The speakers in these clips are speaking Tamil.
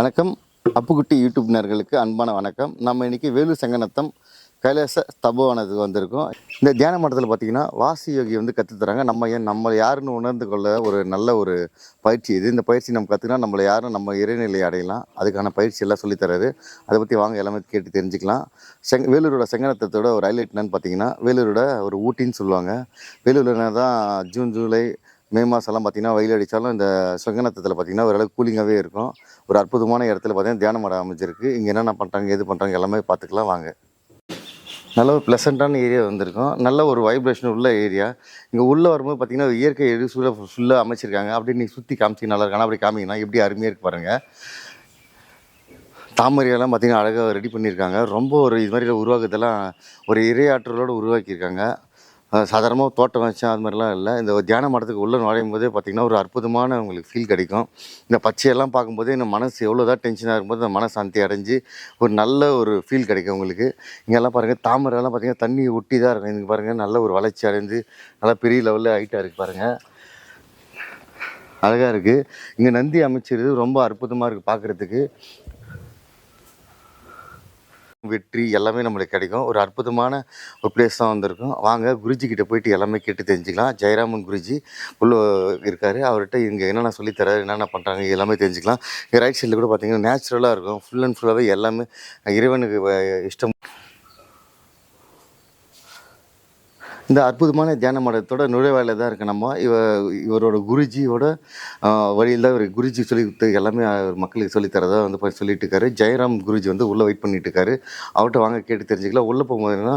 வணக்கம். அப்புக்குட்டி யூடியூப் நேர்களுக்கு அன்பான வணக்கம். நம்ம இன்னைக்கு வேலூர் செங்கநத்தம் கைலாச தபோவனத்துக்கு வந்திருக்கோம். இந்த தியான மட்டத்தில் பார்த்தீங்கன்னா வாசி யோகி வந்து கற்றுத் தராங்க. நம்ம ஏன் நம்ம யாருன்னு உணர்ந்து கொள்ள ஒரு நல்ல ஒரு பயிற்சி இது. இந்த பயிற்சி நம்ம கற்றுக்கினா நம்மளை யாரும் நம்ம இறைநிலை அடையலாம். அதுக்கான பயிற்சி எல்லாம் சொல்லித்தராரு அதை பற்றி வாங்க எல்லாமே கேட்டு தெரிஞ்சுக்கலாம். செங் வேலூரோட செங்கநத்தத்தோட ஒரு ஹைலைட் என்னன்னு பார்த்தீங்கன்னா வேலூரோட ஒரு ஊட்டின்னு சொல்லுவாங்க. வேலூரில் தான் ஜூன் ஜூலை மே மாதம்லாம் பார்த்தீங்கன்னா வெயில் அடித்தாலும் இந்த செங்கனத்தத்தில் பார்த்தீங்கன்னா ஓரளவுக்கு கூலிங்காகவே இருக்கும். ஒரு அற்புதமான இடத்துல பார்த்தீங்கன்னா தியான மடம் அமைஞ்சிருக்கு. இங்கே என்னென்ன பண்ணுறாங்க எது பண்ணுறாங்க எல்லாமே பார்த்துக்கலாம் வாங்க. நல்ல ஒரு ப்ளசண்ட்டான ஏரியா வந்திருக்கும். நல்ல ஒரு வைப்ரேஷன் உள்ள ஏரியா இங்கே உள்ளே வரும்போது பார்த்தீங்கன்னா இயற்கை எரிசூழல் ஃபுல்லாக அமைச்சிருக்காங்க. அப்படி நீங்கள் சுற்றி காமிச்சிங்க நல்லா இருக்கானா? அப்படி காமிங்கன்னா எப்படி அருமையாக இருக்கு பாருங்கள் தாமரையெல்லாம் பார்த்தீங்கன்னா அழகாக ரெடி பண்ணியிருக்காங்க ரொம்ப ஒரு இது மாதிரி உருவாக்கத்தெல்லாம் ஒரு இரையாற்றலோடு உருவாக்கியிருக்காங்க. சாதாரணமாக தோட்டம் வச்சேன் அது மாதிரிலாம் இல்லை. இந்த தியான மடத்துக்கு உள்ளே நுழையும் போதே பார்த்திங்கன்னா ஒரு அற்புதமான உங்களுக்கு ஃபீல் கிடைக்கும். இந்த பச்சையெல்லாம் பார்க்கும்போதே இந்த மனசு எவ்வளோ தான் டென்ஷனாக இருக்கும்போது இந்த மனசாந்தி அடைஞ்சு ஒரு நல்ல ஒரு ஃபீல் கிடைக்கும் உங்களுக்கு. இங்கெல்லாம் பாருங்கள் தாமரைலாம் பார்த்தீங்கன்னா தண்ணி ஒட்டி தான் இருக்கும். இங்கே பாருங்கள் நல்ல ஒரு வளர்ச்சி அடைந்து நல்லா பெரிய லெவலில் ஹைட்டாக இருக்குது பாருங்கள் அழகாக இருக்குது இங்கே நந்தி அமைச்சிருது ரொம்ப அற்புதமாக இருக்குது பார்க்குறதுக்கு வெற்றி எல்லாமே நம்மளுக்கு கிடைக்கும். ஒரு அற்புதமான ஒரு பிளேஸ் தான் வந்திருக்கும். வாங்க குருஜி கிட்ட போயிட்டு எல்லாமே கேட்டு தெரிஞ்சுக்கலாம். ஜெயராமன் குருஜி உள்ளே இருக்காரு. அவர்கிட்ட இங்கே என்னென்ன சொல்லித்தராரு என்னென்ன பண்ணுறாங்க எல்லாமே தெரிஞ்சுக்கலாம். இங்கே ரைட் சைடில் கூட பார்த்தீங்கன்னா நேச்சுரலாக இருக்கும். ஃபுல் அண்ட் ஃபுல்லாகவே எல்லாமே இறைவனுக்கு இஷ்டம் இந்த அற்புதமான தியான மடத்தோட நுழைவாயில் தான் இருக்கு நம்ம. இவ இவரோட குருஜியோட வழியில் தான் இவர் குருஜி சொல்லி எல்லாமே அவர் மக்களுக்கு சொல்லித்தரதா வந்து போய் சொல்லிட்டு இருக்காரு. ஜெயராம் குருஜி வந்து உள்ளே வெயிட் பண்ணிட்டு இருக்காரு. அவர்கிட்ட வாங்க கேட்டு தெரிஞ்சுக்கலாம். உள்ளே போகும்போதுன்னா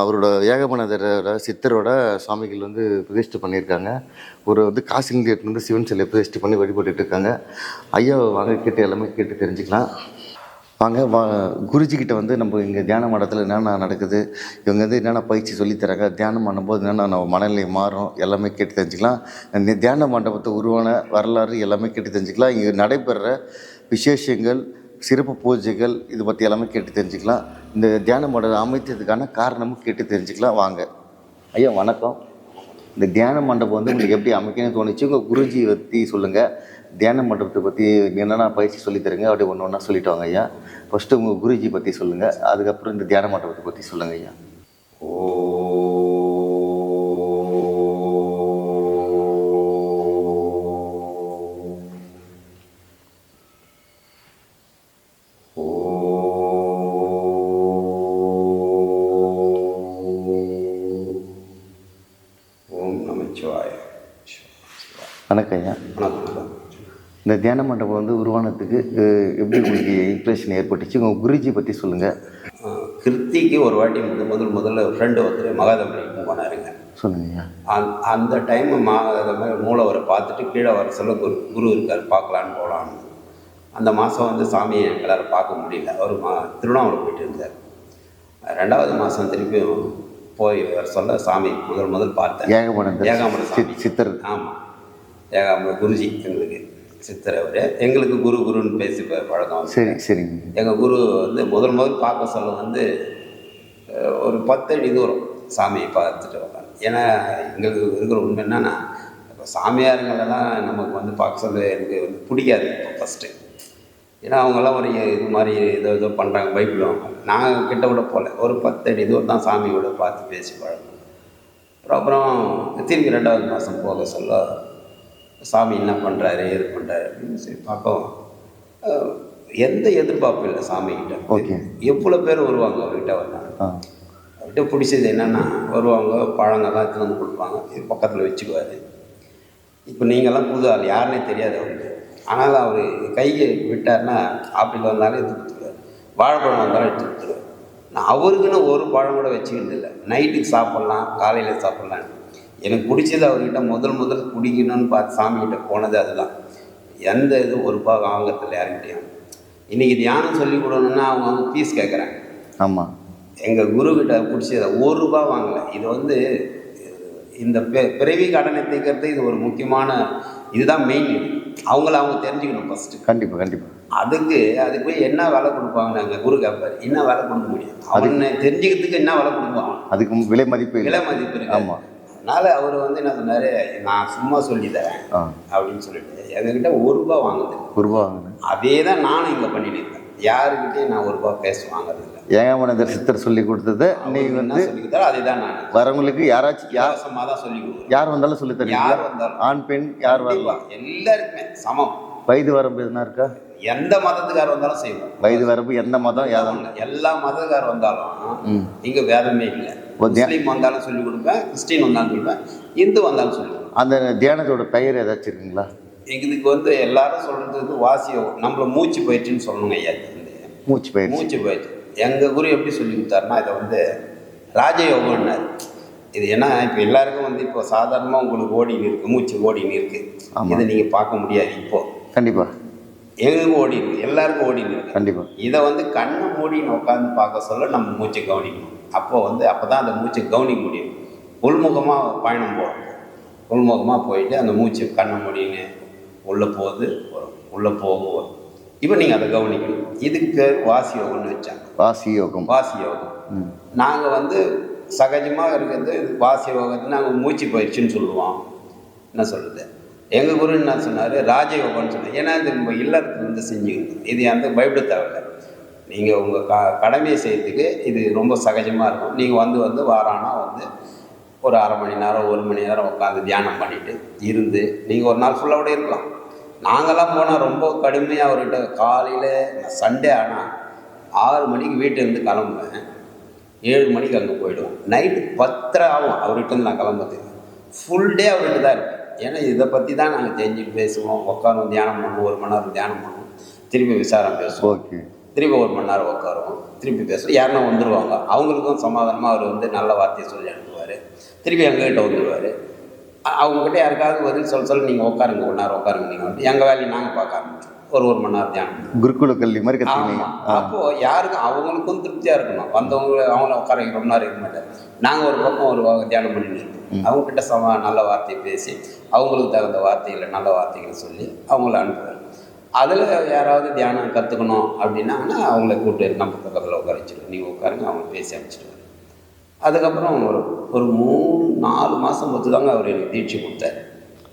அவரோட ஏகமனதரோட சித்தரோட சுவாமிகள் வந்து பிரதிஷ்டை பண்ணியிருக்காங்க. ஒரு வந்து காசிலிருந்து வந்து சிவன் சிலை பிரதிஷ்டை பண்ணி வழிபட்டுட்டு இருக்காங்க. ஐயா வாங்க கேட்டு எல்லாமே கேட்டு தெரிஞ்சுக்கலாம். வாங்க வா குருஜிக்கிட்ட வந்து நம்ம இங்கே தியான மடத்தில் என்னென்ன நடக்குது இவங்க வந்து என்னென்ன பயிற்சி சொல்லித் தராங்க தியானம் பண்ணும்போது என்னென்ன நம்ம மனநிலை மாறும் எல்லாமே கேட்டு தெரிஞ்சுக்கலாம். இந்த தியான மண்டபத்தை உருவான வரலாறு எல்லாமே கேட்டு தெரிஞ்சுக்கலாம். இங்கே நடைபெற விசேஷங்கள் சிறப்பு பூஜைகள் இது பற்றி எல்லாமே கேட்டு தெரிஞ்சுக்கலாம். இந்த தியான மண்டபம் அமைத்ததுக்கான காரணமும் கேட்டு தெரிஞ்சுக்கலாம். வாங்க. ஐயா வணக்கம். இந்த தியான மண்டபம் வந்து உங்களுக்கு எப்படி அமைக்கணும்னு தோணுச்சு? உங்கள் குருஜி பற்றி சொல்லுங்கள் தியான மண்டபத்தை பற்றி என்னென்ன பயிற்சி சொல்லித்தருங்க அப்படியே ஒன்று ஒன்றா சொல்லிட்டு வாங்க ஐயா. ஃபஸ்ட்டு உங்கள் குருஜி பற்றி சொல்லுங்கள் அதுக்கப்புறம் இந்த தியான மண்டபத்தை பற்றி சொல்லுங்கள் ஐயா. ஓ. இந்த தியான மண்டபம் வந்து உருவானதுக்கு அஹ், எப்படி உங்களுக்கு இம்ப்ரெஷன் ஏற்பட்டுச்சு? உங்கள் குருஜி பற்றி சொல்லுங்கள் கிருத்திக்கு ஒரு வாட்டி முதல் முதல் முதல்ல ஃப்ரெண்டு ஒருத்தர் மகாதமரிக்கு போனாருங்க. சொல்லுங்கள் ஐயா அந் அந்த டைம் மகாதம மூலவரை பார்த்துட்டு கீழே வர சொல்ல குரு குரு இருக்கார் பார்க்கலான்னு போகலான்னு அந்த மாதம் வந்து சாமியை எங்களால் பார்க்க முடியல. அவர் மா திருவண்ணாமலை போயிட்டு இருந்தார். ரெண்டாவது மாதம் திருப்பியும் போய் வர சொல்ல சாமி முதல் முதல் பார்த்தேன். சாமி. சித்- சித்தர். ஆமாம் ஏகாம்பர குருஜி எங்களுக்கு. சித்தர் அவர் எங்களுக்கு குரு குருன்னு பேசி பழக்கம். சரி சரிங்க. எங்கள் குரு வந்து முதல் முதல் பார்க்க சொல்ல வந்து ஒரு பத்து அடி தூரம் சாமியை பார்த்துட்டு வந்தாங்க ஏன்னா எங்களுக்கு இருக்கிற உண்மை என்னன்னா இப்போ சாமியாருங்களெல்லாம் நமக்கு வந்து பார்க்க சொல்ல எனக்கு வந்து பிடிக்காது இப்போ ஃபஸ்ட்டு ஏன்னா அவங்கெல்லாம் ஒரு இது மாதிரி ஏதோ ஏதோ பண்ணுறாங்க வாங்க நான் கிட்ட விட போகல. ஒரு பத்து அடி தூரம் தான் சாமியோட பார்த்து பேசி அப்புறம் அப்புறம் திரும்பி ரெண்டாவது மாதம் போக சொல்ல சாமி என்ன பண்ணுறாரு ஏது பண்ணுறாரு அப்படின்னு சரி அஹ், எந்த எதிர்பார்ப்பும் இல்லை சாமிகிட்ட? Okay. எவ்வளோ பேர் வருவாங்க அவர்கிட்ட வந்தாங்க அவர்கிட்ட பிடிச்சது என்னென்னா வருவாங்க பழங்கள்லாம் எடுத்துட்டு வந்து கொடுப்பாங்க இது பக்கத்தில் வச்சுக்குவார். இப்போ நீங்கள்லாம் புது ஆள் யாருன்னே தெரியாது அவருக்கு. ஆனால் அவர் கையை விட்டார்னா ஆப்பிள் வந்தாலும் எடுத்து கொடுத்துருவார். வாழைப்பழம் வந்தாலும் எடுத்து கொடுத்துருவார். நான் அவருக்குன்னு ஒரு பழம் கூட வச்சுக்கிறது இல்லை. நைட்டுக்கு சாப்பிட்லாம் காலையில் சாப்பிட்லாம் எனக்கு பிடிச்சது அவர்கிட்ட முதல் முதல் குடிக்கணும்னு பார்த்து சாமிகிட்ட போனது அதுதான். எந்த இது ஒரு பாகம் ஆகத்தில் யாருக்கிட்டையும் இன்றைக்கி தியானம் சொல்லி கொடுக்கணுன்னா அவங்க வந்து ஃபீஸ் கேட்குறாங்க. ஆமாம் எங்கள் குருக்கிட்ட பிடிச்சத ஒரு ரூபா வாங்கலை. இது வந்து இந்த பிறவி கடனை தீர்க்கறது இது ஒரு முக்கியமான இதுதான் மெயின் இது. அவங்கள அவங்க தெரிஞ்சுக்கணும் ஃபஸ்ட்டு கண்டிப்பாக கண்டிப்பாக அதுக்கு அதுக்கு போய் என்ன விலை கொடுப்பாங்க நாங்கள் குரு கேட்பார் என்ன விலை கொடுக்க முடியும்? அவனை தெரிஞ்சுக்கிறதுக்கு என்ன விலை கொடுப்பான் அதுக்கு விலை மதிப்பு விலை மதிப்பு ஆமாம் அதனால அவர் வந்து என்ன சொன்னார் நான் சும்மா சொல்லி தரேன் அப்படின்னு சொல்லிட்டு எங்ககிட்ட ஒரு ரூபா வாங்குது ஒரு ரூபா வாங்கினேன் அதே தான் நானும் இங்கே பண்ணிட்டு இருக்கேன். யாருக்கிட்டையும் நான் ஒரு ரூபா பேச வாங்குறது இல்லை. ஏகாமனந்தர் சித்தர் சொல்லி கொடுத்தது? நீ அவர் என்ன வந்து சொல்லி கொடுத்தாரோ அதே தான் நான் வரவங்களுக்கு யாராச்சும் யார் இலவசமாக தான் சொல்லி கொடுக்குறேன். யார் வந்தாலும் சொல்லி தரீங்களா யார் வந்தாலும். ஆண் பெண் யார் வரலாம்? எல்லாருக்குமே. சமம். வயது வரம்பு எதுனா இருக்கா? எந்த மதத்துக்கார் வந்தாலும் செய்வோம். வயது வரம்பு எந்த மதம். எல்லா மதத்துக்கார் வந்தாலும் இங்க வேதமே இல்லை. முஸ்லீம் வந்தாலும் சொல்லி கொடுப்பேன் கிறிஸ்டின் வந்தாலும் சொல்லுவேன் இந்து வந்தாலும் சொல்லி கொடுப்பேன். அந்த தியானத்தோட பெயர் ஏதாச்சும் இருக்குங்களா? இதுக்கு வந்து எல்லாரும் சொல்றது வந்து வாசிய நம்மள மூச்சு பயிற்சின்னு சொல்லணுங்க ஐயா மூச்சு பயிற்சி. மூச்சு பயிற்சி. எங்க குரு எப்படி சொல்லி கொடுத்தாருன்னா இதை வந்து ராஜயோகம்னாரு. இது ஏன்னா இப்போ எல்லாருக்கும் வந்து இப்போ சாதாரணமாக உங்களுக்கு ஓடின்னு இருக்கு மூச்சு ஓடின்னு இருக்கு. ஆமா. இதை நீங்கள் பார்க்க முடியாது இப்போ. கண்டிப்பா. எங்களுக்கும் ஓடி இருக்கு எல்லாருக்கும் ஓடின்னு இருக்கு கண்டிப்பா. இதை வந்து கண்ணை மூடின்னு உட்காந்து பார்க்க சொல்ல நம்ம மூச்சை கவனிக்கணும். அப்போ வந்து அப்போ தான் அந்த மூச்சை கவனிக்க முடியும். உள்முகமாக பயணம் போகணும் உள்முகமாக போயிட்டு அந்த மூச்சு கண்ணை மூடின்னு உள்ளே போகுது வரும். உள்ளே போகும் வரும். இப்போ நீங்கள் அதை கவனிக்கணும். இதுக்கு வாசி யோகம்னு வச்சாங்க. வாசி யோகம். வாசி யோகம். நாங்கள் வந்து சகஜமாக இருக்கிறது வாசி யோகத்தை நாங்கள் மூச்சு பயிற்சின்னு சொல்லுவோம். என்ன சொல்கிறது எங்கள் குரு என்ன சொன்னார்? ராஜயோகம்னு சொன்னார். ஏன்னா இது நம்ம இல்லறத்துல இருந்து செஞ்சுக்கணும் இது அந்த பயப்பட தேவையில்லை. நீங்கள் உங்கள் க கடமையை செய்யறதுக்கு இது ரொம்ப சகஜமாக இருக்கும். நீங்கள் வந்து வந்து வாரானா வந்து ஒரு அரை மணி நேரம் ஒரு மணி நேரம் உட்காந்து தியானம் பண்ணிவிட்டு இருந்து நீங்கள் ஒரு நாள் ஃபுல்லாக கூட இருக்கலாம். நாங்கள்லாம் போனால் ரொம்ப கடுமையாக அவர்கிட்ட காலையில் சண்டே ஆனால் ஆறு மணிக்கு வீட்டிலேருந்து கிளம்புவேன். ஏழு மணிக்கு அங்கே போயிடுவோம். நைட்டு பத்தரை ஆகும் அவர்கிட்ட நான் கிளம்புறது ஃபுல் டே அவர்கிட்ட தான் இருப்பேன். ஏன்னா இதை பற்றி தான் நாங்கள் தெரிஞ்சுட்டு பேசுவோம். உட்காருவோம் தியானம் பண்ணுவோம். ஒரு மணி நேரம் தியானம் பண்ணுவோம். திருப்பி விசாரம் பேசுவோம். ஓகே. திருப்பி ஒரு மணி நேரம் உட்காருவோம். திருப்பி பேசுவோம். யாருன்னா வந்துடுவாங்க அவங்களுக்கும் சமாதானமாக அவர் வந்து நல்ல வார்த்தையை சொல்லி அனுப்புவார். திருப்பி எங்ககிட்ட வந்துடுவார் அவங்ககிட்ட யாருக்காவது பதில் சொல்ல சொல்ல நீங்கள் உட்காருங்க. நேரம் உட்காருங்க. நீங்கள் வந்து எங்கள் வேலையை நாங்கள் பார்க்க ஆரம்பிச்சோம் ஒரு ஒரு மணி நேரம் தியானம். குருகுல கல்வி மாதிரி கற்றுக்கினீங்க ஆமா. அப்போ யாருக்கும் அவங்களுக்கும் திருப்தியா இருக்கணும். வந்தவங்க அவங்கள உட்கார ரொம்ப நேரம் இருக்க மாட்டாங்க. நாங்க ஒரு பக்கம் ஒரு தியானம் பண்ணிட்டு இருப்போம் அவங்க கிட்ட சம நல்ல வார்த்தையை பேசி அவங்களுக்கு தகுந்த வார்த்தைகளை நல்ல வார்த்தைகளை சொல்லி அவங்கள அனுப்புவார் அதில் யாராவது தியானம் கற்றுக்கணும் அப்படின்னாங்கன்னா அவங்கள கூப்பிட்டு நம்ம பக்கத்தில் உட்கார வச்சுருவோம் நீங்கள் உட்காருங்க அவங்க பேசி அனுப்பிச்சிடுவார் அதுக்கப்புறம் ஒரு ஒரு மூணு நாலு மாதம் பொறுத்து தாங்க அவர் எனக்கு தீட்சை கொடுத்தாரு.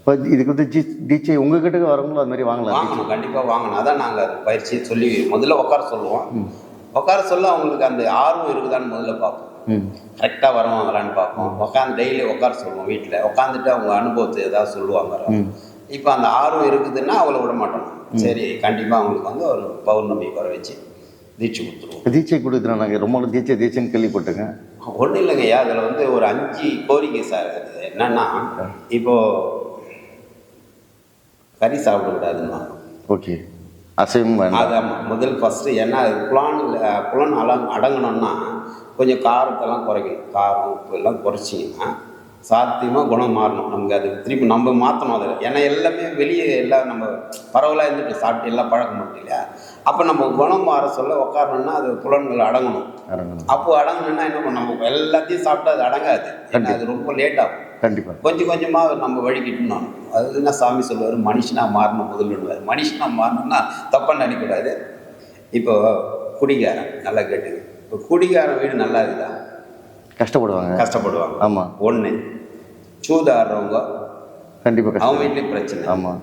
இப்போ இதுக்கு வந்து ஜி டீச்சை உங்ககிட்ட வரவங்களும் அது மாதிரி வாங்கலாம் வாங்கணும் கண்டிப்பாக வாங்கணும். அதான் நாங்கள் அது பயிற்சியை சொல்லி முதல்ல உட்கார சொல்லுவோம். உட்கார சொல்ல அவங்களுக்கு அந்த ஆர்வம் இருக்குதான்னு முதல்ல பார்ப்போம். கரெக்டாக வருவாங்களான்னு பார்ப்போம். உட்காந்து டெய்லி உட்கார சொல்லுவோம் வீட்டில் உட்காந்துட்டு அவங்க அனுபவத்தை ஏதாவது சொல்லுவாங்க. இப்போ அந்த ஆர்வம் இருக்குதுன்னா அவங்கள விட மாட்டோம். சரி கண்டிப்பாக அவங்களுக்கு வந்து ஒரு பௌர்ணமி வர வச்சு தீட்சை கொடுத்துருவோம். தீட்சை கொடுக்குறோம் நாங்கள் ரொம்ப நாள் தீட்சை தீட்சைன்னு கேள்விப்பட்டுங்க ஒன்றும் இல்லைங்கய்யா அதில் வந்து ஒரு அஞ்சு கோரிக்கை சார் என்னன்னா இப்போது கறி சாப்பிடக்கூடாதுன்னா ஓகே. அசைவம் அதான் முதல் ஃபஸ்ட்டு ஏன்னா புலான் புலன் அல அடங்கணும்னா கொஞ்சம் காரத்தெல்லாம் குறைக்கணும். காரம் உப்பு எல்லாம் குறைச்சிங்கன்னா சாத்தியமாக குணம் மாறணும். நமக்கு அது திருப்பி நம்ம மாற்றணும் அதில். ஏன்னா எல்லாமே வெளியே எல்லாம் நம்ம பரவலாக இருந்துட்டு சாப்பிட்டு எல்லாம் பழக்கம் பண்ணி இல்லையா? அப்போ நம்ம குணம் மாற சொல்ல உட்காரணும்னா அது புலன்கள் அடங்கணும். அப்போ அடங்கணும்னா என்ன பண்ணணும்? நம்ம எல்லாத்தையும் சாப்பிட்டா அது அடங்காது. ஏன்னா அது ரொம்ப லேட் ஆகும். கண்டிப்பாக கொஞ்சம் கொஞ்சமாக நம்ம வழிகிட்டணும் அது என்ன சாமி சொல்லுவார்? மனுஷனாக மாறணும் முதல்ல மனுஷனாக மாறணும்னா தப்பாக நினைக்கக்கூடாது. இப்போ குடிகாரன் நல்லா கேட்டுங்க. இப்போ குடிகாரன் வீடு நல்லா இருக்குதா? கஷ்டப்படுவாங்க. கஷ்டப்படுவாங்க. ஆமாம் ஒன்று சூதாடுறவங்க கண்டிப்பாக அவன் வீட்லேயும் பிரச்சனை. ஆமாம்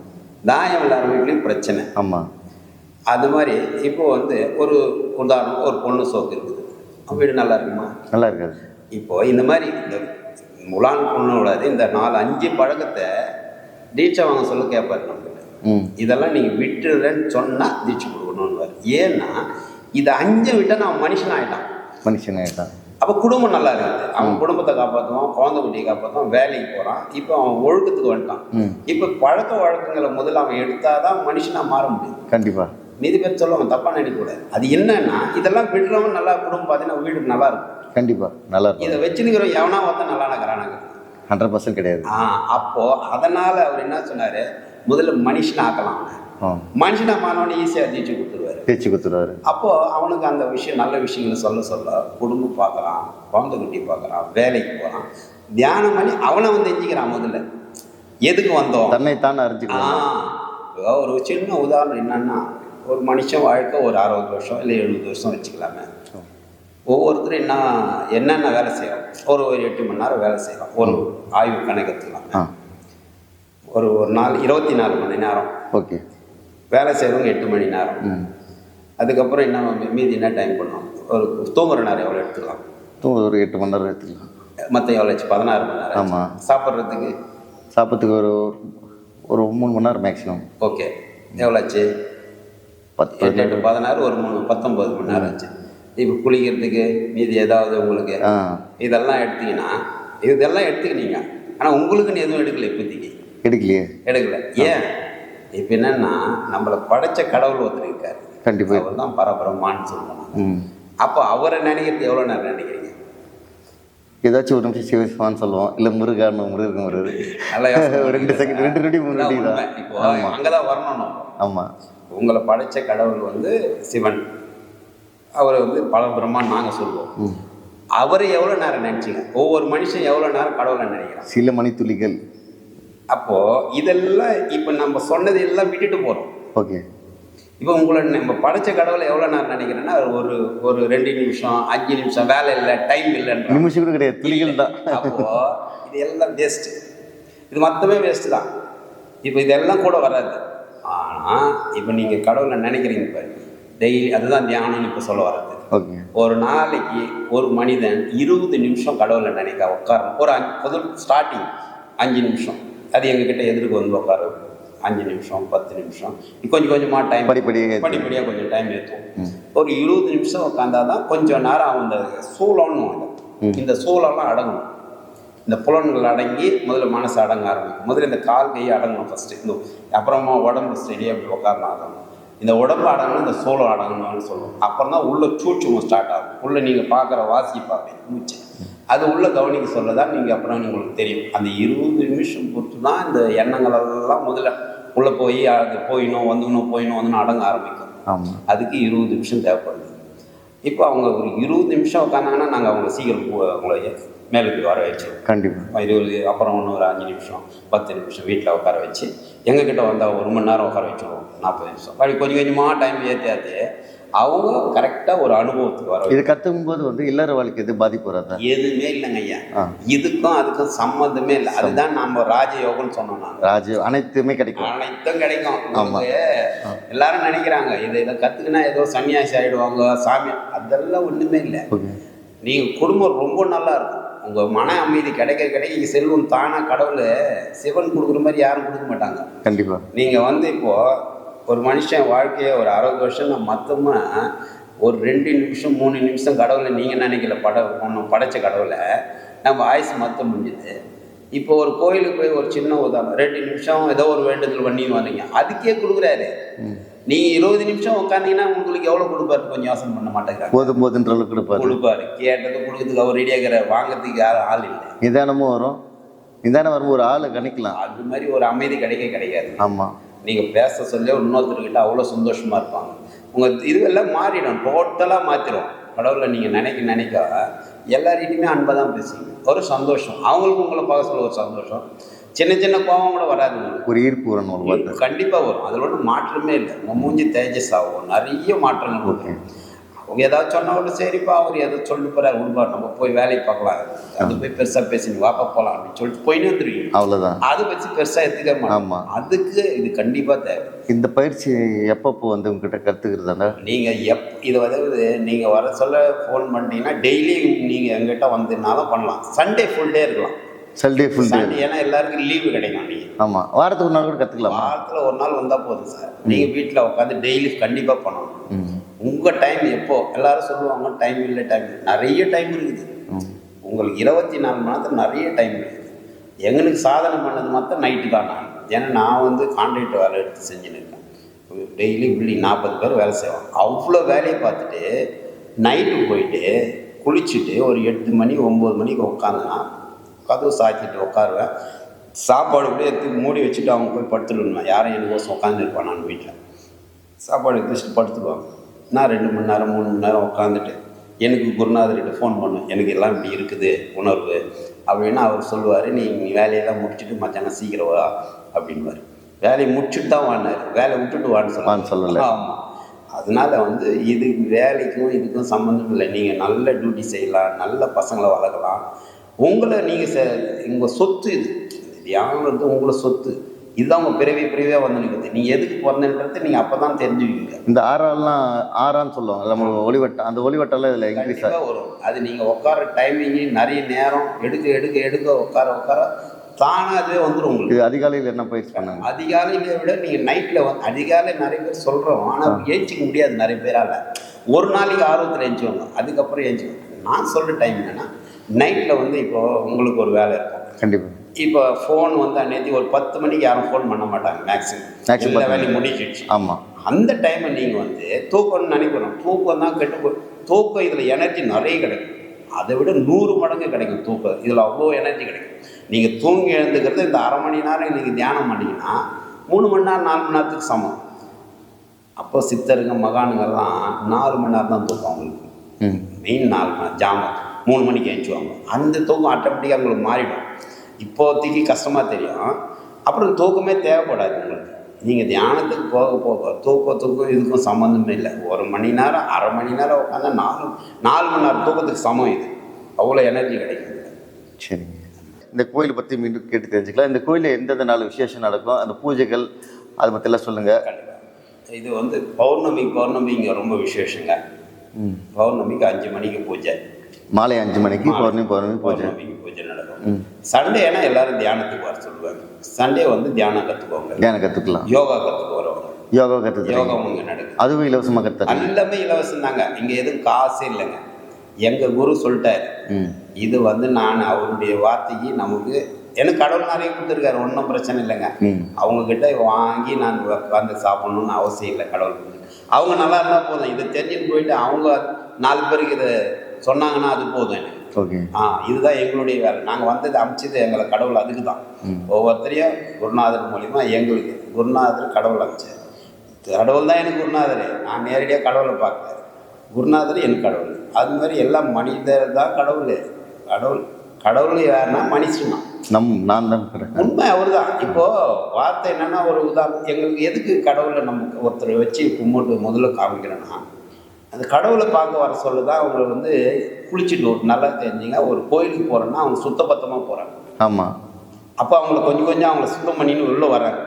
தாயம் விளையாடுற வீட்லேயும் பிரச்சனை. ஆமாம் அது மாதிரி இப்போ வந்து ஒரு உதாரணம் ஒரு பொண்ணு சோக்கு இருக்குது. வீடு நல்லா இருக்குமா? நல்லா இருக்காது. இப்போ இந்த மாதிரி இந்த முலான் பொண்ணோடது இந்த நாலு அஞ்சு பழக்கத்தை தீட்சை வாங்க சொல்ல கேட்பாரு நம்மகிட்ட இதெல்லாம் நீங்கள் விட்டுறேன்னு சொன்னால் தீட்சை கொடுக்கணும்னு ஏன்னா இதை அஞ்சை விட்டா நான் மனுஷன் ஆகிட்டான் மனுஷன் ஆகிட்டான் அப்போ குடும்பம் நல்லா இருக்குது. அவன் குடும்பத்தை காப்பாற்றுவான் குழந்தை குட்டியை காப்பாற்றுவான் வேலைக்கு போகிறான் இப்போ அவன் ஒழுக்கத்துக்கு வந்துட்டான். இப்போ பழக்க வழக்கங்களை முதல்ல அவன் எடுத்தாதான் மனுஷனாக மாற முடியும். கண்டிப்பாக மீதி பேர் சொல்லுவாங்க தப்பாக நினைக்கக்கூடாது. அது என்னன்னா இதெல்லாம் விடுறவன் நல்லா குடும்பம் பார்த்தீங்கன்னா வீடு நல்லா இருக்கும். கண்டிப்பாக நல்லா இதை இருக்கும் வச்சுனுக்கிறவன் எவனா பார்த்தா நல்லா நகரானாங்க ஹண்ட்ரட் பர்சன்ட் கிடையாது. ஆ அப்போ அதனால அவர் என்ன சொன்னாரு? முதல்ல மனுஷன் ஆக்கலாம். மனுஷனா மாணவனை ஈஸியாக தீட்சை கொடுத்துருவாரு. பேச்சு கொடுத்துருவாரு. அப்போ அவனுக்கு அந்த விஷயம் நல்ல விஷயங்களை சொல்ல சொல்ல குடும்பம் பார்க்குறான் குழந்தை குட்டி பார்க்குறான் வேலைக்கு போகிறான் தியானம் பண்ணி அவனை வந்து எஞ்சிக்கிறான் முதல்ல. எதுக்கு வந்தோம்? தன்னைத்தான் அறிஞ்சுக்கலாம் ஒரு சின்ன உதாரணம் என்னன்னா ஒரு மனுஷன் வாழ்க்கை ஒரு அறுபது வருஷம் இல்லை எழுபது வருஷம் வச்சுக்கலாமே. ஒவ்வொருத்தரும் என்ன என்னென்ன வேலை செய்யலாம் ஒரு ஒரு எட்டு மணி நேரம் வேலை செய்யலாம் ஒரு ஆய்வு கணக்கெடுத்துக்கலாம். ஆ. ஒரு ஒரு நாள் இருபத்தி நாலு மணி நேரம். ஓகே. வேலை செய்கிறவங்க எட்டு மணி நேரம். ம். அதுக்கப்புறம் என்ன மீதி என்ன டைம் பண்ணணும் ஒரு தூங்குற நேரம் எவ்வளோ எடுத்துக்கலாம்? தூங்க ஒரு எட்டு மணி நேரம் எடுத்துக்கலாம். மற்ற எவ்வளோ ஆச்சு? பதினாறு மணி நேரம் ஆச்சு. ஆமா. சாப்பிட்றதுக்கு? சாப்பிட்றதுக்கு ஒரு ஒரு மூணு மணி நேரம் மேக்ஸிமம் ஓகே எவ்வளோ ஆச்சு? பத்து எட்டு பதினாறு ஒரு மூணு பத்தொம்பது மணி நேரம் ஆச்சு. இப்போ குளிக்கிறதுக்கு மீதி ஏதாவது உங்களுக்கு இதெல்லாம் எடுத்தீங்கன்னா இதெல்லாம் எடுத்துக்கினீங்க. ஆனால் உங்களுக்குன்னு எதுவும் எடுக்கல இப்போதைக்கு. எடுக்கலையே. எடுக்கல. ஏன்? இப்போ என்னன்னா நம்மளை படைச்ச கடவுள் ஒருத்தர் இருக்காரு. கண்டிப்பாக அவர் தான் பரபரமான்னு சொல்லுவாங்க. ம். அப்போ அவரை நினைக்கிறது எவ்வளோ நேரம் நினைக்கிறீங்க? ஏதாச்சும் ஒரு நிமிஷம் சிவசிவான்னு சொல்லுவோம். இல்லை முருகான்னு முருகன் ஒரு ரெண்டு செகண்ட் ரெண்டு ரெடி மூணு ரெடி. தான் இப்போ ஆமாம் அங்கதான் வரணும். ஆமாம் உங்களை படைச்ச கடவுள் வந்து சிவன். அவர் வந்து பல பிரம்மான்னு நாங்கள் சொல்லுவோம் அவர் எவ்வளோ நேரம் நினைச்சீங்க? ஒவ்வொரு மனுஷன் எவ்வளோ நேரம் கடவுளை நினைக்கிறான்? சில மணித்துளிகள். அப்போ இதெல்லாம் இப்போ நம்ம சொன்னது எல்லாம் விட்டுட்டு போகிறோம் ஓகே. இப்போ உங்களை நம்ம படைச்ச கடவுளை எவ்வளோ நேரம் நினைக்கிறேன்னா ஒரு ஒரு ரெண்டு நிமிஷம் அஞ்சு நிமிஷம் வேலை இல்லை டைம் இல்லைன்ற. நிமிஷம் கூட கிடையாது துளிகள் தான். அப்போ இது எல்லாம் வேஸ்ட் இது மொத்தமே வேஸ்ட் தான். இப்போ இதெல்லாம் கூட வராது. ஆனால் இப்போ நீங்கள் கடவுளை நினைக்கிறீங்க பாரு டெய்லி அதுதான் தியானம்னு இப்போ சொல்ல வர்றது. ஒரு நாளைக்கு ஒரு மனிதன் இருபது நிமிஷம் கடவுளை நினைக்க உட்காரணும். ஒரு அஞ்சு ஸ்டார்டிங் அஞ்சு நிமிஷம். அது எங்ககிட்ட எதிர்க்கு வந்து உட்காரு. அஞ்சு நிமிஷம் பத்து நிமிஷம். கொஞ்சம் கொஞ்சமாக டைம் படிப்படியாக. படிப்படியாக கொஞ்சம் டைம் ஏற்றுவோம் ஒரு இருபது நிமிஷம் உட்காந்தா தான் கொஞ்சம் நேரம் அவன் இந்த சூழல்னு ம். இந்த சூழலாம் அடங்கணும் இந்த புலன்கள் அடங்கி முதல்ல மனசு அடங்க ஆரம்பிக்கும். முதல்ல இந்த கால் கை அடங்கணும் ஃபஸ்ட்டு அப்புறமா உடம்பு ஸ்டெடியாக அப்படி உட்காரணும் ஆகணும் இந்த உடம்பு அடங்கணும் இந்த சோளம் அடங்கணும்னு சொல்லுவோம் அப்புறம் தான் உள்ள சூட்சுமம் ஸ்டார்ட் ஆகும். உள்ள நீங்கள் பார்க்குற வாசி பார்ப்பீங்க மூச்சு. அது உள்ள கவனிக்க சொல்ல தான் நீங்கள் அப்புறம் உங்களுக்கு தெரியும். அந்த இருபது நிமிஷம் பொறுத்து தான் இந்த எண்ணங்கள் எல்லாம் முதல்ல உள்ளே போய் அது போயிடணும் வந்துக்கணும் போயிடணும் வந்துணும் அடங்க ஆரம்பிக்கும். அதுக்கு இருபது நிமிஷம் தேவைப்படுது. இப்போ அவங்க ஒரு இருபது நிமிஷம் உட்காந்தாங்கன்னா நாங்கள் அவங்கள சீக்கிரம் அவங்கள மேலுக்கு வர வச்சிருவோம் கண்டிப்பாக இருபது அப்புறம் இன்னும் ஒரு அஞ்சு நிமிஷம் பத்து நிமிஷம் வீட்டில் உட்கார வச்சு எங்ககிட்ட வந்தால் ஒரு மணி நேரம் உட்கார வச்சுருவோம் நாற்பது நிமிஷம். அப்படி கொஞ்சம் கொஞ்சமாக டைம் ஏற்றி ஏற்றி அவங்க கரெக்டாக ஒரு அனுபவத்துக்கு வர இது கற்றுக்கும் போது வந்து இல்லற வாழ்க்கை எது பாதிப்பு வராதா? எதுவுமே இல்லைங்க ஐயா. இதுக்கும் அதுக்கும் சம்மந்தமே இல்லை. அதுதான் நம்ம ராஜயோகம்னு சொன்னோம் நாங்கள் ராஜ் அனைத்துமே கிடைக்கும். அனைத்தும் கிடைக்கும். உங்களுக்கு எல்லாரும் நினைக்கிறாங்க இதை இதை கற்றுக்கினா ஏதோ சன்னியாசி ஆயிடுவாங்க சாமி அதெல்லாம் ஒன்றுமே இல்லை. நீங்கள் குடும்பம் ரொம்ப நல்லா இருக்கும். உங்கள் மன அமைதி கிடைக்க கிடைக்க இங்க செல்வம் தானாக கடவுள் சிவன் கொடுக்குற மாதிரி யாரும் கொடுக்க மாட்டாங்க. கண்டிப்பாக நீங்கள் வந்து இப்போது ஒரு மனுஷன் வாழ்க்கையை ஒரு அறுபது வருஷம் நான் மொத்தமாக ஒரு ரெண்டு நிமிஷம் மூணு நிமிஷம் கடவுளை நீங்கள் நினைக்கல? பட ஒன்று படைச்ச கடவுளை நம்ம ஆயுசு மொத்தம் முடிஞ்சுது. இப்போ ஒரு கோயிலுக்கு போய் ஒரு சின்ன உதாரணம் ரெண்டு நிமிஷம் ஏதோ ஒரு வேண்டுதல் பண்ணி வந்தீங்க அதுக்கே கொடுக்குறாரு. நீங்கள் இருபது நிமிஷம் உட்காந்தீங்கன்னா உங்களுக்கு எவ்வளோ கொடுப்பாரு? கொஞ்சம் யோசனை பண்ண மாட்டேங்கிறாங்க போதும் போதுன்ற அளவுக்கு கொடுப்பாரு. கொடுப்பாரு. கேட்டது கொடுக்கறதுக்கு அவர் ரெடியாக இருக்கிற வாங்குறதுக்கு யாரும் ஆள் இல்லை. நிதானமும் வரும். நிதானம் வரும்போது ஒரு ஆளை கணிக்கலாம். அது மாதிரி ஒரு அமைதி கிடைக்க கிடைக்காது. ஆமாம் நீங்கள் பேச சொல்லி இன்னொருத்தர்கிட்ட அவ்வளோ சந்தோஷமாக இருப்பாங்க. உங்கள் இதுவெல்லாம் மாறிடும். டோட்டலாக மாற்றிடும் கடவுளை நீங்கள் நினைக்க நினைக்க எல்லார்கிட்டையுமே அன்பாக தான் பேசுவீங்க. ஒரு சந்தோஷம். அவங்களுக்கும் உங்களை பார்க்க சொல்ல ஒரு சந்தோஷம். சின்ன சின்ன கோபம் கூட வராது ஒரு ஈர்ப்பு வரும் கண்டிப்பாக வரும். அதில் ஒன்றும் மாற்றமே இல்லை. உங்கள் மூஞ்சி தேஜஸ் ஆகும் நிறைய மாற்றங்கள் வரும். அவங்க ஏதாவது சொன்னா கூட சரிப்பா அவர் எதை சொல்லி போகிறார் விடுப்பா நம்ம போய் வேலையை பார்க்கலாம். அது போய் பெருசாக பேசி வாப்பா போகலாம் அப்படின்னு சொல்லிட்டு போயின்னு வந்துருவீங்க அவ்வளோதான் அதை வச்சு பெருசாக எடுத்துக்க மாட்டோம். ஆமா. அதுக்கு இது கண்டிப்பாக தேவை. இந்த பயிற்சி எப்பப்போ வந்து உங்ககிட்ட கற்றுக்கிறதாண்டா நீங்கள் எப் இது அதாவது நீங்கள் வர சொல்ல ஃபோன் பண்ணிட்டீங்கன்னா டெய்லி நீங்கள் எங்கிட்ட வந்ததுனாலும் பண்ணலாம். சண்டே ஃபுல் டே இருக்கலாம். சண்டே ஃபுல் டே ஏன்னா எல்லாருக்கும் லீவு கிடைக்கும் நீங்கள் ஆமாம் வாரத்துக்கு ஒரு நாள் கூட கற்றுக்கலாமா வாரத்தில் ஒரு நாள் வந்தால் போதும் சார். நீங்கள் வீட்டில் உட்காந்து டெய்லி கண்டிப்பாக பண்ணணும். உங்கள் டைம் எப்போ? எல்லாரும் சொல்லுவாங்க டைம் இல்லை டைம் நிறைய டைம் இருக்குது. உங்களுக்கு இருபத்தி நாலு மணி நேரத்தில் நிறைய டைம் இருக்குது. எங்களுக்கு சாதனை பண்ணது மாத்திரம் நைட்டு தான் நான். ஏன்னா நான் வந்து கான்ட்ராக்ட் வேலை எடுத்து செஞ்சுன்னு இருக்கேன். டெய்லி பில்டிங் நாற்பது பேர் வேலை செய்வோம் அவ்வளோ வேலையை பார்த்துட்டு நைட்டு போயிட்டு குளிச்சுட்டு ஒரு எட்டு மணி ஒம்பது மணிக்கு உட்காந்தனா கதவு சாத்திட்டு உட்காருவேன் சாப்பாடு கூட எடுத்து மூடி வச்சுட்டு அவங்க போய் படுத்துடுவேன். யாரும் எனக்கு உட்காந்துருப்பான் நான் வீட்டில் சாப்பாடு எடுத்து வச்சுட்டு படுத்துக்குவாங்க நான் ரெண்டு மணி நேரம் மூணு மணி நேரம் உட்காந்துட்டு எனக்கு குருநாதர்கிட்ட ஃபோன் பண்ணும் எனக்கு எல்லாம் இப்படி இருக்குது உணர்வு. அப்படின்னு அவர் சொல்லுவார். நீ வேலையெல்லாம் முடிச்சுட்டு மத்தியானம் சீக்கிரம் வா அப்படின்வார் வேலையை முடிச்சுட்டு தான் வாடினார் வேலையை விட்டுட்டு வான்னு வான்னு சொல்லல. ஆமாம் அதனால வந்து இதுக்கு வேலைக்கும் இதுக்கும் சம்மந்தம் இல்லை. நீங்கள் நல்ல டியூட்டி செய்யலாம். நல்ல பசங்களை வளர்க்கலாம். உங்களை நீங்கள் செ உங்கள் சொத்து இது. தியானம் வந்து உங்களை சொத்து. இதுதான் உங்கள் பிறவி பிறவியாக வந்து நிற்குது நீங்கள் எதுக்கு பிறந்தன்றது நீங்கள் அப்போ தான் தெரிஞ்சுக்குவீங்க. இந்த ஆறாலாம் ஆறான்னு சொல்லுவாங்க. நம்ம ஒளிவட்டம் அந்த ஒளிவட்டம்லாம் இதில் இன்க்ரீஸ் ஆகும் வரும். அது நீங்கள் உட்கார டைமிங்கு நிறைய நேரம் எடுக்க எடுக்க எடுக்க உட்கார உட்கார தானாக அதுவே வந்துடும் உங்களுக்கு. இது அதிகாலையில் என்ன பயிற்சி பண்ணாங்க? அதிகாலையில விட நீங்கள் நைட்டில் வந்து அதிகாலை நிறைய பேர் சொல்கிறோம் ஆனால் ஏஞ்சிக்க முடியாது நிறைய பேரால். ஒரு நாளைக்கு ஆர்வத்தில் ஏஞ்சுவாங்க அதுக்கப்புறம் ஏஞ்சுவாங்க நான் சொல்கிற டைம் என்னென்னா நைட்டில் வந்து இப்போ உங்களுக்கு ஒரு வேலை இருக்கும். கண்டிப்பாக இப்போ ஃபோன் வந்து அன்னைக்கு ஒரு பத்து மணிக்கு யாரும் ஃபோன் பண்ண மாட்டாங்க மேக்ஸிமம் எல்லா வேலையும் முடிச்சிடுச்சு ஆமாம் அந்த டைமை நீங்கள் வந்து தூக்கம்னு நினைக்கிறோம் தூக்கம் தான் கெட்டு தூக்கம் இதில் எனர்ஜி நிறைய கிடைக்கும். அதை விட நூறு மடங்கு கிடைக்கும் தூக்கம். இதில் அவ்வளோ எனர்ஜி கிடைக்கும். நீங்கள் தூங்கி எழுந்துக்கிறது இந்த அரை மணி நேரம் நீங்கள் தியானம் பண்ணீங்கன்னா மூணு மணி நேரம் நாலு மணி நேரத்துக்கு சமம். அப்போ சித்தருங்க மகானுங்கெல்லாம் நாலு மணி நேரம் தான் தூக்கம் அவங்களுக்கு. மெயின் நாலு மணி ஜாமம். மூணு மணிக்கு எழுந்துவாங்க அந்த தூக்கம் ஆட்டோமேட்டிக்காக உங்களுக்கு மாறிடும். இப்போதைக்கு கஷ்டமாக தெரியும். அப்புறம் தூக்கமே தேவைப்படாது உங்களுக்கு. நீங்கள் தியானத்துக்கு போக போக தூக்கம் தூக்கம் இதுக்கும் சம்மந்தமே இல்லை. ஒரு மணி நேரம் அரை மணி நேரம் உட்காந்தா நாலு நாலு மணி நேரம் தூக்கத்துக்கு சமம் இது. அவ்வளோ எனர்ஜி கிடைக்கும். சரிங்க இந்த கோயிலை பற்றி மீண்டும் கேட்டு தெரிஞ்சுக்கலாம். இந்த கோயிலில் எந்தெந்த நாள் விசேஷம் நடக்கும்? அந்த பூஜைகள் அதை பற்றிலாம் சொல்லுங்கள் இது வந்து பௌர்ணமி பௌர்ணமி இங்கே ரொம்ப விசேஷங்க. ம். பௌர்ணமிக்கு அஞ்சு மணிக்கு பூஜை. மாலை அஞ்சு மணிக்கு பௌர்ணமி பௌர்ணமி பூஜை. பூஜை நடக்கும். சண்டே ஏன்னா எல்லாரும் தியானத்துக்கு வர சொல்லுவாங்க. சண்டே வந்து தியானம் கற்றுக்கோங்க தியானம் கற்றுக்கலாம் யோகா கற்றுக்க வரவங்க. யோகா கற்றுக்கலாம் யோகம் இங்கே நடக்குது அதுவும் இலவசமாக கற்றுக்கலாம் எல்லாமே இலவசம் தாங்க. இங்கே எதுவும் காசே இல்லைங்க. எங்கள் குரு சொல்லிட்டாரு. இது வந்து நான் அவருடைய வார்த்தைக்கு நமக்கு எனக்கு கடவுள் நிறைய கொடுத்துருக்காரு. ஒன்றும் பிரச்சனை இல்லைங்க. அவங்க கிட்ட வாங்கி நான் உட்காந்து சாப்பிடணும்னு அவசியம் இல்லை கடவுள். அவங்க நல்லா இருந்தால் போதும். இதை தெரிஞ்சுட்டு போயிட்டு அவங்க நாலு பேருக்கு இதை சொன்னாங்கன்னா அது போதும் எனக்கு. ஓகே ஆ இதுதான் எங்களுடைய வேலை. நாங்கள் வந்தது அமைச்சது எங்களை கடவுள் அதுக்கு தான். ஒவ்வொருத்தரையும் குருநாதர் மூலிமா எங்களுக்கு குருநாதர் கடவுள் அமைச்சார். கடவுள் தான் எனக்கு குருநாதர். நான் நேரடியாக கடவுளை பார்க்கல. குருநாதர் எனக்கு கடவுள். அது மாதிரி எல்லாம் மனிதர் தான் கடவுள். கடவுள் கடவுள் யாருன்னா மனுஷன் நம் நான் தான் உண்மை அவர் தான் இப்போ வார்த்தை என்னன்னா ஒரு உதாரணம். எங்களுக்கு எதுக்கு கடவுளை நமக்கு ஒருத்தரை வச்சு கும்பிட்டு முதல்ல காமிக்கிறேன்னா அந்த கடவுளை பார்க்க வர சொல்ல தான் அவங்க வந்து குளிச்சுட்டு ஒரு நல்லா தெரிஞ்சுங்க. ஒரு கோயிலுக்கு போகிறோன்னா அவங்க சுத்தபத்தமாக போகிறாங்க ஆமாம் அப்போ அவங்கள கொஞ்சம் கொஞ்சம் அவங்கள சுத்தம் பண்ணின்னு உள்ளே வராங்க.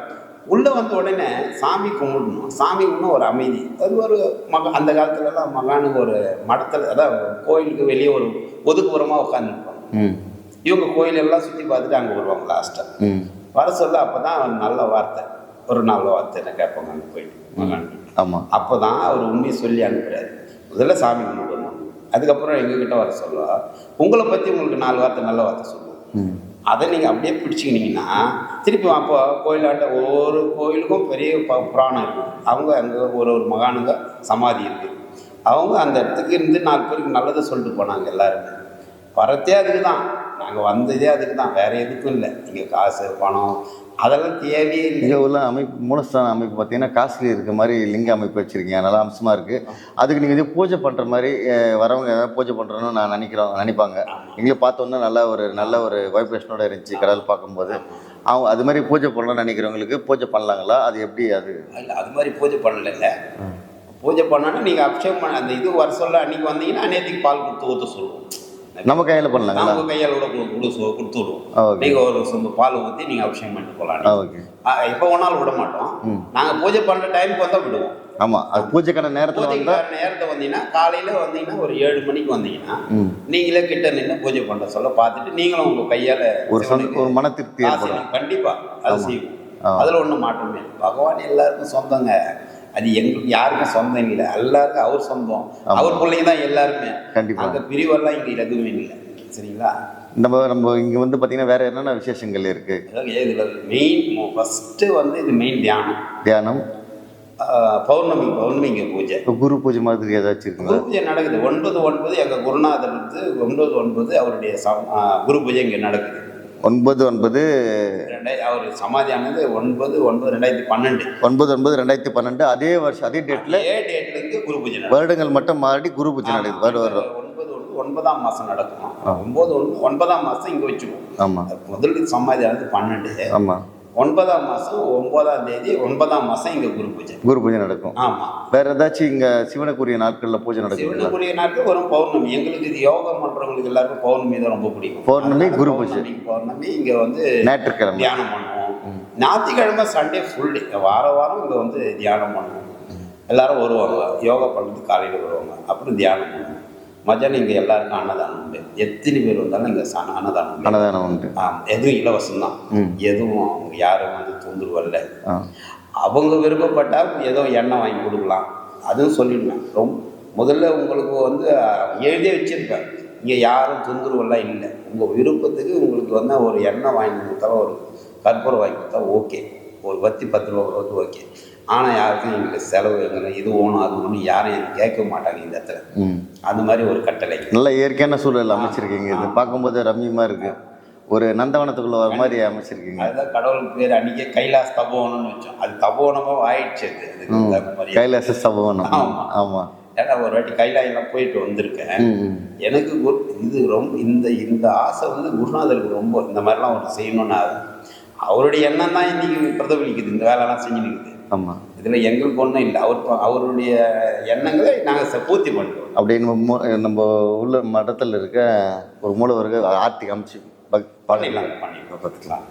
உள்ளே வந்த உடனே சாமி கும்பிடணும். சாமி கும்பிடணும் ஒரு அமைதி. அது ஒரு மக அந்த காலத்துலலாம் மகானுக்கு ஒரு மடத்தில் அதான் கோயிலுக்கு வெளியே ஒரு ஒதுக்குப்புறமாக உட்காந்துருப்பாங்க ம். இவங்க கோயில் எல்லாம் சுற்றி பார்த்துட்டு அங்கே வருவாங்க லாஸ்ட்டாக ம். வர சொல்ல அப்போ தான் நல்ல வார்த்தை. ஒரு நல்ல வார்த்தை என்ன கேட்பாங்க அங்கே போயிட்டு மகான் ஆமாம் அப்போ தான் அவர் உண்மையை சொல்லி அனுப்புறாரு. முதல்ல சாமி கும்பிடணும். அதுக்கப்புறம் எங்ககிட்ட வர சொல்லுவா உங்களை பற்றி உங்களுக்கு நாலு வார்த்தை நல்ல வார்த்தை சொல்லுவோம். அதை நீங்கள் அப்படியே பிடிச்சிக்கினீங்கன்னா திருப்பி அப்போ கோயிலாண்ட ஒவ்வொரு கோயிலுக்கும் பெரிய ப- புராணம் இருக்குது அவங்க அங்கே ஒரு ஒரு மகானுங்க சமாதி இருக்குது அவங்க அந்த இடத்துக்கு இருந்து நாலு பேருக்கு நல்லதை சொல்லிட்டு போனாங்க எல்லாருமே. வரத்தே அதுக்கு தான் நாங்கள் வந்ததே அதுக்கு தான். வேறு எதுக்கும் இல்லை. இங்கே காசு பணம் அதெல்லாம் தேவையே இல்லை. இங்கே உள்ள அமைப்பு மூலஸ்தான அமைப்பு பார்த்தீங்கன்னா காஸ்ட்லி இருக்க மாதிரி லிங்க அமைப்பு வச்சுருக்கீங்க. நல்லா அம்சமாக இருக்குது அதுக்கு நீங்கள் இது பூஜை பண்ணுற மாதிரி வரவங்க ஏதாவது பூஜை பண்ணுறோன்னு நான் நினைக்கிறோம் நினைப்பாங்க. எங்களை பார்த்தோன்னா நல்ல ஒரு நல்ல ஒரு வைப்ரேஷனோட இருந்துச்சு கடல் பார்க்கும்போது. அவங்க அது மாதிரி பூஜை பண்ணணும்னு நினைக்கிறவங்களுக்கு பூஜை பண்ணலாங்களா? அது எப்படி அது? இல்லை அது மாதிரி பூஜை பண்ணலைங்க பூஜை பண்ணோன்னா நீங்கள் அபிஷேகம் பண்ண அந்த இது வர சொல்ல அன்றைக்கி வந்தீங்கன்னா நேற்றுக்கு பால் கொடுத்து ஊற்ற சொல்லுவோம். நம்ம கையில் பண்ணலாங்களா? நாங்கள் கையால் கூட கொடு கொடு சொ- கொடுத்து விடுவோம் நீங்கள் ஒரு சொந்த பால் ஊற்றி நீங்கள் அபிஷேகம் பண்ணிட்டு போகலாம். ஓகே. எப்போ வேணாலும் விட மாட்டோம். நாங்கள் பூஜை பண்ணுற டைமுக்கு வந்தால் விடுவோம். ஆமாம் அது பூஜைக்கான நேரத்தில் வந்தால் நேரத்தை வந்தீங்கன்னா காலையில் வந்தீங்கன்னா ஒரு ஏழு மணிக்கு வந்தீங்கன்னா நீங்களே கிட்ட நின்று பூஜை பண்ண சொல்ல பார்த்துட்டு நீங்களும் உங்கள் கையால் ஒரு ஒரு மன திருப்தி கண்டிப்பாக அது. செய்வோம். அதில் ஒன்றும் மாற்றமே. பகவான் எல்லாருக்கும் சொந்தங்க. அது எங்களுக்கு யாருக்கும் சொந்தம் இல்லை. எல்லாருக்கும் அவர் சொந்தம். அவர் பிள்ளைங்க தான் எல்லாருமே. கண்டிப்பா. அங்கே பிரிவெல்லாம் இங்கே எதுவுமே இல்லை. சரிங்களா? நம்ம நம்ம இங்கே வந்து பார்த்தீங்கன்னா வேறு என்னென்ன விசேஷங்கள் இருக்குது இதில் மெயின் ஃபஸ்ட்டு வந்து இது மெயின் தியானம். தியானம். பௌர்ணமி பௌர்ணமி இங்கே பூஜை. இப்போ குரு பூஜை மாதிரி ஏதாச்சும் குரு பூஜை நடக்குது. ஒன்பது ஒன்பது எங்கள் குருநாதர் வந்து ஒன்பது ஒன்பது அவருடைய குரு பூஜை இங்கே நடக்குது. ஒன்பது ஒன்பது அவர் சமாதியானது ஒன்பது ஒன்பது ரெண்டாயிரத்தி பன்னெண்டு. ஒன்பது ஒன்பது ரெண்டாயிரத்தி பன்னெண்டு அதே வருஷம் அதே டேட்டில் ஏ டேட்ல இருந்து குரு பூஜை வருடங்கள் மட்டும் மாறி குரு பூஜை நடக்குது வருட வருடம் ஒன்பது ஒன்பது ஒன்பதாம் மாதம் நடக்கும். ஒன்பது ஒன்று ஒன்பதாம் மாதம் இங்கே வச்சுக்குவோம். ஆமாம் முதல்ல சமாதியானது பன்னெண்டு. ஆமாம் ஒன்பதாம் மாதம் ஒன்பதாம் தேதி ஒன்பதாம் மாதம் இங்கே குரு பூஜை. குரு பூஜை நடக்கும். ஆமாம் வேற ஏதாச்சும் இங்க சிவனுக்குரிய நாட்கள்ல பூஜை நடக்குங்களா சிவனுக்குரிய நாட்கள் வரும் பௌர்ணமி. எங்களுக்கு இது யோகம் பண்ணுறவங்களுக்கு எல்லாருக்கும் பௌர்ணமி தான் ரொம்ப பிடிக்கும். பௌர்ணமி, குரு பூஜை. பௌர்ணமி, இங்கே வந்து ஞாயிற்றுக்கிழமை. தியானம் பண்ணுவோம். ஞாயிற்றுக்கிழமை சண்டே ஃபுல் டே வார வாரம் இங்கே வந்து தியானம் பண்ணுவோம். எல்லாரும் வருவாங்க. யோகா பண்ணுறதுக்கு காலையில் வருவாங்க. அப்புறம் தியானம் பண்ணுவோம். மத்தியானம் இங்கே எல்லாருக்கும் அன்னதானம் உண்டு. எத்தனை பேர் வந்தாலும் இங்கே அன்னதானம் உண்டு. அன்னதானம் உண்டு. எதுவும் இலவசம் தான். எதுவும் அவங்க யாரும் வந்து தொந்தரவு வரல அவங்க விருப்பப்பட்டால் ஏதோ எண்ணெய் வாங்கி கொடுக்கலாம். அதுவும் சொல்லிடுவேன் ரொம்ப முதல்ல உங்களுக்கு வந்து எழுதியே வச்சிருப்பேன் இங்கே யாரும் தொந்தரவெல்லாம் இல்லை. உங்கள் விருப்பத்துக்கு உங்களுக்கு வந்து ஒரு எண்ணெய் வாங்கி கொடுத்தாலும் ஒரு கற்பூரம் வாங்கி கொடுத்தா ஓகே. ஒரு பத்தி பத்து ரூபா ஓகே. ஆனால் யாருக்கும் எங்களுக்கு செலவு எங்களை இது ஓணும் அது ஒன்றும் யாரும் எனக்கு கேட்க மாட்டாங்க இந்த இடத்துல. அந்த மாதிரி ஒரு கட்டளை. நல்ல இயற்கையான சூழல் அமைச்சிருக்கீங்க. இது பார்க்கும்போது ரம்மியமா இருக்கு. ஒரு நந்தவனத்துக்குள்ள வர மாதிரி அமைச்சிருக்கீங்க. அதுதான் கடவுளுக்கு பேர். அன்றைக்கே கைலாஸ் தபோவனம்னு வச்சோம். அது தபோவனமாக ஆயிடுச்சு அது. கைலாச சபவனம் ஆமா. ஆமா. ஏன்னா ஒரு வாட்டி கைலாயெல்லாம் போயிட்டு வந்திருக்கேன். எனக்கு குரு இது ரொம்ப இந்த இந்த ஆசை வந்து குருநாதருக்கு ரொம்ப இந்த மாதிரிலாம் ஒரு செய்யணும்னு. அவருடைய எண்ணம் தான் இன்னைக்கு பிரதிபலிக்குது. இந்த வேலைலாம் செஞ்சு நிற்குது ஆமா. இதில் எங்களுக்கு ஒன்றும் இல்லை. அவர் அவருடைய எண்ணங்களை நாங்கள் பூர்த்தி பண்ணுறோம் அப்படியே நம்ம உள்ள மடத்தில் இருக்க ஒரு மூலவருக்கு ஆர்த்தி அமைச்சு பக்- பண்ணிடலாம் பண்ணிடலாம் பார்த்துக்கலாம்.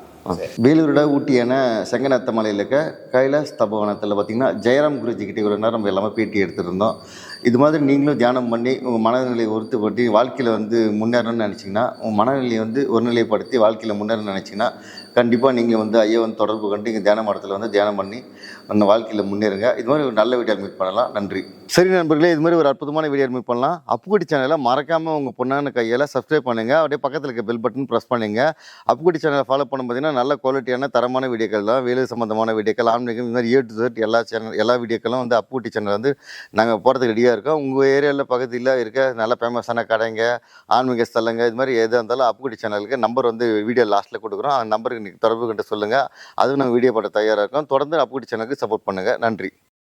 வேலூரோட ஊட்டியான செங்கநத்த மலையில் இருக்க கைலாஸ் தபோவனத்தில் பார்த்தீங்கன்னா ஜெயராம் குருஜி கிட்ட இவ்வளோ நேரம் நம்ம எல்லாமே பேட்டி எடுத்துருந்தோம். இது மாதிரி நீங்களும் தியானம் பண்ணி உங்கள் மனநிலையை ஒருத்துப்படுத்தி வாழ்க்கையில் வந்து முன்னேறணும்னு நினச்சிங்கன்னா உங்கள் மனநிலையை வந்து ஒருநிலைப்படுத்தி வாழ்க்கையில் முன்னேறணும்னு நினச்சிங்கன்னா கண்டிப்பாக நீங்கள் வந்து ஐயா வந்து தொடர்பு கண்டு இங்கே தியான மடத்தில் வந்து தியானம் பண்ணி அந்த வாழ்க்கையில் முன்னேறுங்க. இது மாதிரி ஒரு நல்ல வீடியோ மீட் பண்ணலாம். நன்றி. சரி நண்பர்களே இது மாதிரி ஒரு அற்புதமான வீடியோ மீட் பண்ணலாம். அப்புக்குடி சேனலை மறக்காமல் உங்கள் பொண்ணான கையில் சப்ஸ்கிரைப் பண்ணுங்கள் அப்படியே பக்கத்தில் இருக்க பெல் பட்டன் ப்ரெஸ் பண்ணுங்க. அப்புக்குடி சேனலை ஃபாலோ பண்ண பார்த்தீங்கன்னா நல்ல குவாலிட்டியான தரமான வீடியோக்கள் தான். வேலை சம்மந்தமான வீடியோக்கள் ஆன்மீகம் இது மாதிரி ஏ டு Z எல்லா சேனல் எல்லா வீடியோக்களும் வந்து அப்புக்குட்டி சேனல் வந்து நாங்கள் போகிறதுக்கு ரெடியாக இருக்கோம். உங்கள் ஏரியாவில் பக்கத்தில் இருக்க நல்ல ஃபேமஸான கடைங்க ஆன்மீக ஸ்தலங்க இது மாதிரி எதாக இருந்தாலும் அப்புக்குட்டி சேனலுக்கு நம்பர் வந்து வீடியோ லாஸ்ட்டில் கொடுக்குறோம். அந்த நம்பருக்கு நீங்கள் தொடர்பு கண்டு சொல்லுங்கள் அதுவும் நாங்கள் வீடியோ போட தயாராக இருக்கோம். தொடர்ந்து அப்புக்குட்டி சேனலுக்கு சப்போர்ட் பண்ணுங்கள் நன்றி.